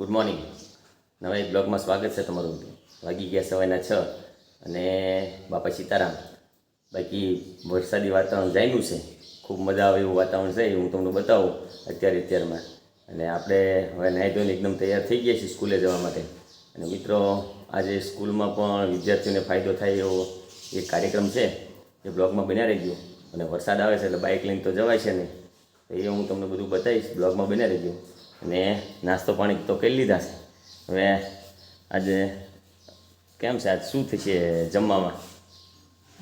Good morning નવા એક બ્લોગમાં સ્વાગત છે તમારું. વાગી ગયા સવારના છ અને બાપા સીતારામ. બાકી વરસાદી વાતાવરણ જાયનું છે. ખૂબ મજા આવે એવું વાતાવરણ છે હું તમને બતાવું અત્યારે અત્યારમાં. અને આપણે હવે નાહી ધોઈને એકદમ તૈયાર થઈ ગયા છીએ સ્કૂલે જવા માટે. અને મિત્રો, આજે સ્કૂલમાં પણ વિદ્યાર્થીઓને ફાયદો થાય એવો એક કાર્યક્રમ છે, એ બ્લોગમાં બન્યા રહેજો. અને વરસાદ આવે છે એટલે બાઇક લઈને તો જવાય છે ને એ હું તમને બધું બતાવીશ. બ્લોગમાં બન્યા રહેજો. અને નાસ્તો પાણી તો કરી લીધા છે. હવે આજે કેમ છે? આજ શું થશે જમવામાં?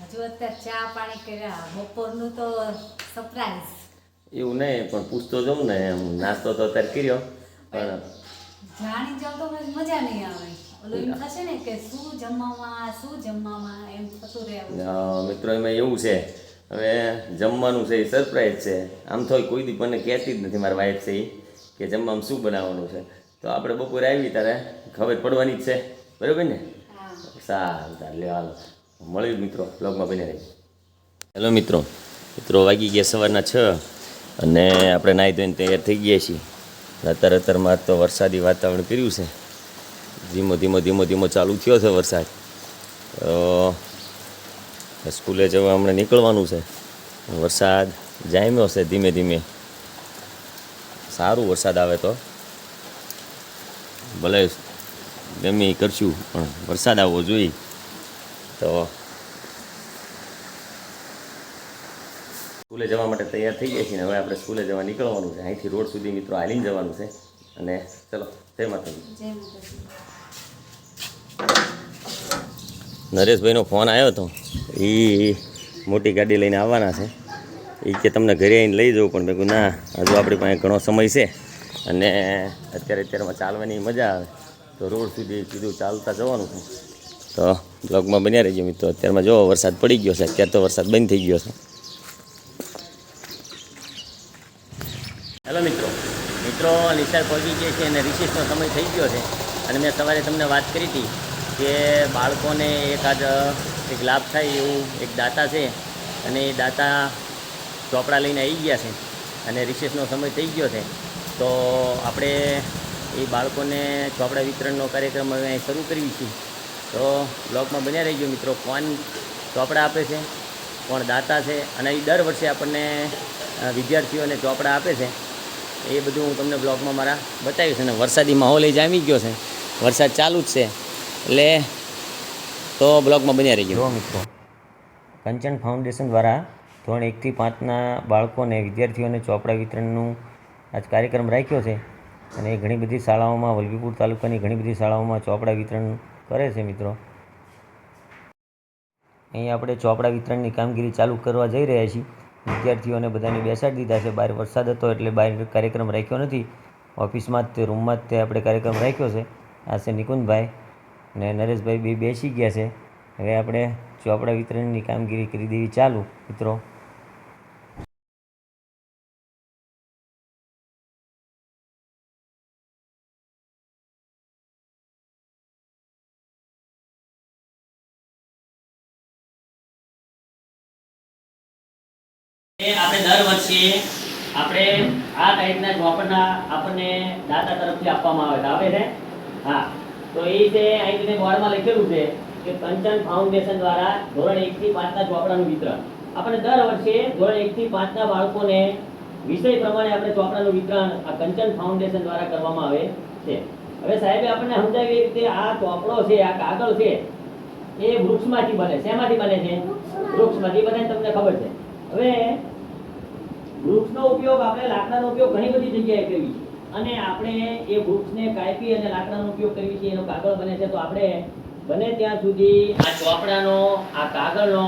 હજુ અત્યારે ચા પાણી કર્યા. બપોરનું તો સરપ્રાઈઝ એવું નહીં પણ પૂછતો જાઉં ને એમ નાસ્તો તો અત્યારે કર્યો પણ જાણી જાઉં તો મજા નહીં આવે. મિત્રો એમાં એવું છે. હવે જમવાનું છે એ સરપ્રાઈઝ છે. આમ તો કોઈ દી મને કહેતી જ નથી મારી વાઈફ છે એ કે જમવામાં શું બનાવવાનું છે? તો આપણે બપોરે આવી ત્યારે ખબર પડવાની જ છે. બરાબર ને? સારું સારું. લે હાલો. મળ્યું મિત્રો બ્લોગમાં બની રહી હેલો મિત્રો. મિત્રો વાગી ગયા સવારના છ અને આપણે નાહી ધોઈને તૈયાર થઈ ગયા છીએ. અત્યારે અત્યારમાં તો વરસાદી વાતાવરણ કર્યું છે. ધીમો ધીમો ધીમો ધીમો ચાલુ થયો છે વરસાદ. તો સ્કૂલે જવા હમણાં નીકળવાનું છે. વરસાદ જામ્યો છે ધીમે ધીમે. સારું વરસાદ આવે તો? ભલે ગમે એ કરશું પણ વરસાદ આવવો જોઈએ. તો સ્કૂલે જવા માટે તૈયાર થઈ ગયા છીએ ને હવે આપણે સ્કૂલે જવા નીકળવાનું છે. અહીંથી રોડ સુધી મિત્રો હાલીને જવાનું છે. અને ચલો જય માતાજી. નરેશભાઈનો ફોન આવ્યો હતો એ મોટી ગાડી લઈને આવવાના છે. એ કે તમને ઘરે આવીને લઈ જવું, પણ મેં કહ્યું ના, હજુ આપણી પાસે ઘણો સમય છે. અને અત્યારે અત્યારમાં ચાલવાની મજા આવે. તો રોડ સુધી સીધું ચાલતા જવાનું છે. તો બ્લોગમાં બન્યા રહીજો મિત્રો. અત્યારમાં જો વરસાદ પડી ગયો છે, અત્યારે તો વરસાદ બંધ થઈ ગયો છે. હેલો મિત્રો. મિત્રો, નિશાળ પહોંચી ગયા છે અને રિસેસનો સમય થઈ ગયો છે. અને મેં સવારે તમને વાત કરી હતી કે બાળકોને એકાદ એક લાભ થાય એવું એક દાતા છે. અને એ દાતા ચોપડા લઈને આવી ગયા છે અને રિસેસનો સમય થઈ ગયો છે. તો આપણે એ બાળકોને ચોપડા વિતરણનો કાર્યક્રમ હવે શરૂ કરવી છીએ તો બ્લોગમાં બન્યા ગયો મિત્રો. કોણ ચોપડા આપે છે? કોણ દાતા છે? અને એ દર વર્ષે આપણને વિદ્યાર્થીઓને ચોપડા આપે છે. એ બધું હું તમને બ્લોગમાં મારા બતાવીશ. અને વરસાદી માહોલ એ જામી ગયો છે. વરસાદ ચાલુ જ છે. એટલે તો બ્લોગમાં બન્યા રહી ગયો મિત્રો, કંચન ફાઉન્ડેશન દ્વારા ધોરણ એકથી પાંચના બાળકોને વિદ્યાર્થીઓને ચોપડા વિતરણનું આજ કાર્યક્રમ રાખ્યો છે. અને ઘણી બધી શાળાઓમાં, વલભીપુર તાલુકાની ઘણી બધી શાળાઓમાં ચોપડા વિતરણ કરે છે મિત્રો. અહીં આપણે ચોપડા વિતરણની કામગીરી ચાલુ કરવા જઈ રહ્યા છીએ. વિદ્યાર્થીઓને બધાને બેસાડી દીધા છે. બહાર વરસાદ હતો એટલે બહાર કાર્યક્રમ રાખ્યો નથી. ઓફિસમાં જ તે, રૂમમાં જ તે આપણે કાર્યક્રમ રાખ્યો છે. આ છે નિકુંજભાઈ અને નરેશભાઈ બે બેસી ગયા છે. હવે આપણે ચોપડા વિતરણની કામગીરી કરી દેવી ચાલુ, મિત્રો. આપણે દર વર્ષે આપણે આ ટાઈપના ચોપડા આપણને દાતા તરફથી આપવામાં આવે આવે ને હા. તો એ જે અહીં બોર્ડમાં લખેલું છે કે કંચન ફાઉન્ડેશન દ્વારા ધોરણ એક થી પાંચના ચોપડાનું વિતરણ. આપણે દર વર્ષે ધોરણ એક થી પાંચના બાળકોને વિષય પ્રમાણે આપણે ચોપડાનું વિતરણ આ કંચન ફાઉન્ડેશન દ્વારા કરવામાં આવે છે. હવે સાહેબે આપણને સમજાવી કે આ ચોપડો છે, આ કાગળ છે, એ વૃક્ષમાંથી બને. શેમાંથી બને છે? વૃક્ષમાંથી બને તમને ખબર છે. હવે વૃક્ષનો ઉપયોગ આપણે લાકડાનો ઉપયોગ ઘણી બધી જગ્યાએ કરીએ છીએ અને આપણે એ વૃક્ષને કાપી અને લાકડાનો ઉપયોગ કરીએ છીએ, એનો કાગળ બને છે, તો આપણે બને ત્યાં સુધી આ ચોપડાનો, આ કાગળનો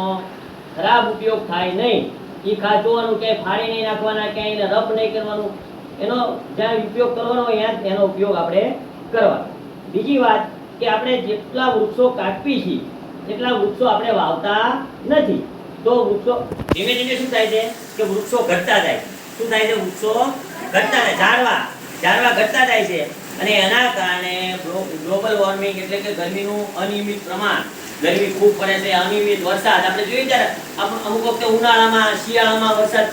ખરાબ ઉપયોગ થાય નહીં. એ ખાચવાનું ક્યાંય ફાડી નહીં નાખવાના, ક્યાંય એને રફ નહીં કરવાનું. એનો જ્યાં ઉપયોગ કરવાનો હોય ત્યાં જ એનો ઉપયોગ આપણે કરવાનો. બીજી વાત કે આપણે જેટલા વૃક્ષો કાપી છીએ, એટલા વૃક્ષો આપણે વાવતા નથી. તો વૃક્ષો ધીમે ધીમે શું થાય છે? કે વૃક્ષો ઘટતા જાય શું થાય છે? વૃક્ષો ઘટતા જાય. ઝાડવા ઝાડવા ઘટતા જાય છે. અને એના કારણે ગ્લોબલ વોર્મિંગ એટલે કે ગરમીનું અનિયમિત પ્રમાણ. ગરમી ખૂબ પડે છે, અનિયમિત વરસાદ. આપણે જોઈએ ત્યારે અમુક વખતે ઉનાળામાં, શિયાળામાં વરસાદ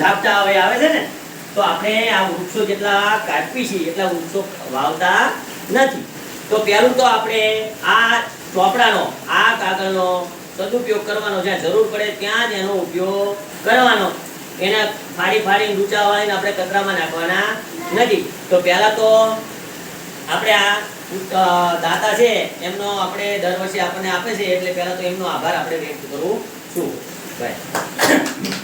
ઝાપટા આવે આવે છે ને? તો આપણે આ વૃક્ષો જેટલા કાપી છીએ, એટલા વૃક્ષો વાવતા નથી. તો પહેલું તો આપણે આ ચોપડાનો, આ કાગળનો સદુપયોગ કરવાનો જ્યાં જરૂર પડે ત્યાં જ એનો ઉપયોગ કરવાનો. એને ફાડી ફાડી ઊંચા વાળીને આપણે કચરામાં નાખવાના નથી. તો પહેલા તો આપણે આ દાતા છે, એમનો આપણે દર વર્ષે આપણને આપે છે, એટલે પહેલા તો એમનો આભાર આપણે વ્યક્ત કરું છું. ભાઈ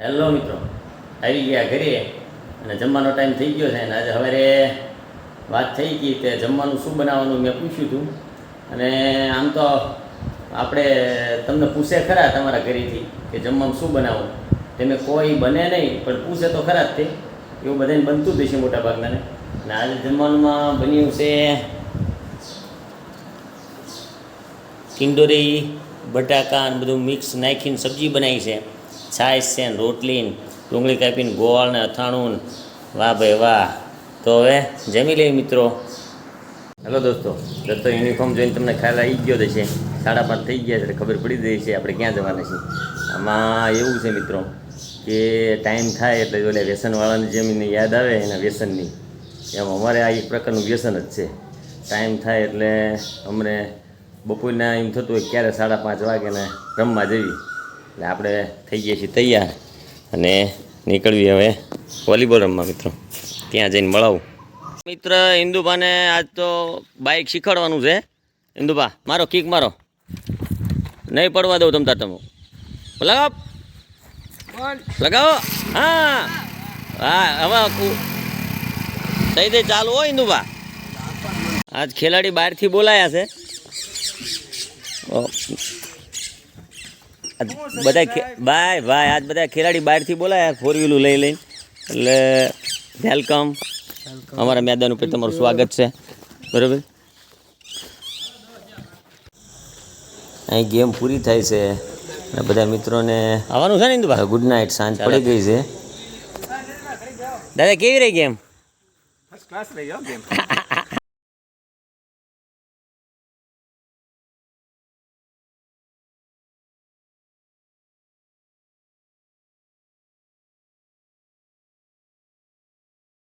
હેલો મિત્રો, આવી ગયા ઘરે અને જમવાનો ટાઈમ થઈ ગયો છે અને આજે સવારે વાત થઈ ગઈ કે જમવાનું શું બનાવવાનું મેં પૂછ્યું હતું. અને આમ તો આપણે તમને પૂછે ખરા તમારા ઘરેથી કે જમવાનું શું બનાવવું. તમે કોઈ બને નહીં, પણ પૂછે તો ખરા જ તે. એવું બધાને બનતું જ હશે મોટા ભાગનાને અને આજે જમવાનુંમાં બન્યું છે ટિંડોરી બટાકા અને બધું મિક્સ નાખીને સબ્જી બનાવી છે. છાશ છે ને રોટલી ડુંગળી કાપીને ગોળ ને અથાણું વાહ ભાઈ વાહ. તો હવે જમી લઈએ મિત્રો. હેલો દોસ્તો દોસ્તો યુનિફોર્મ જોઈને તમને ખ્યાલ આવી ગયો છે સાડા પાંચ થઈ ગયા છે ખબર પડી ગઈ છે, આપણે ક્યાં જવાના છીએ. આમાં એવું છે મિત્રો, કે ટાઈમ થાય એટલે ઓલે વ્યસનવાળાની જેમ એને યાદ આવે એના વ્યસનની. એમ અમારે આ એક પ્રકારનું વ્યસન જ છે. ટાઈમ થાય એટલે અમને બપોરના એમ થતું હોય ક્યારે સાડા પાંચ વાગે ને રમવા જવી એટલે આપણે થઈ ગયા છીએ તૈયાર અને નીકળવી હવે વોલીબોલ રમવા મિત્રો. ત્યાં જઈને મળાવું. મિત્ર ઇન્દુભાને આજ તો બાઇક શીખવાડવાનું છે. ઇન્દુભા, મારો કિક મારો. નહીં પડવા દઉં તમ તાર તમે. લગાવો. લગાવો. હા. હા, હવે થઈ દે ચાલુ હોય ઇન્દુભા. આજ ખેલાડી બહારથી બોલાયા છે. બધા ખે- ભાઈ ભાઈ આજ બધા ખેલાડી બહારથી બોલાયા ફોર વ્હીલું લઈ લઈને. એટલે વેલકમ અમારા મેદાન ઉપર તમારું સ્વાગત છે. બરાબર? અહીં ગેમ પૂરી થાય છે. અને બધા મિત્રોને આવવાનું છે ને ઇન્દુભાઈ ગુડ નાઇટ સાંજ પડી ગઈ છે. દાદા કેવી રહી ગેમ ફર્સ્ટ ક્લાસ રહી ગેમ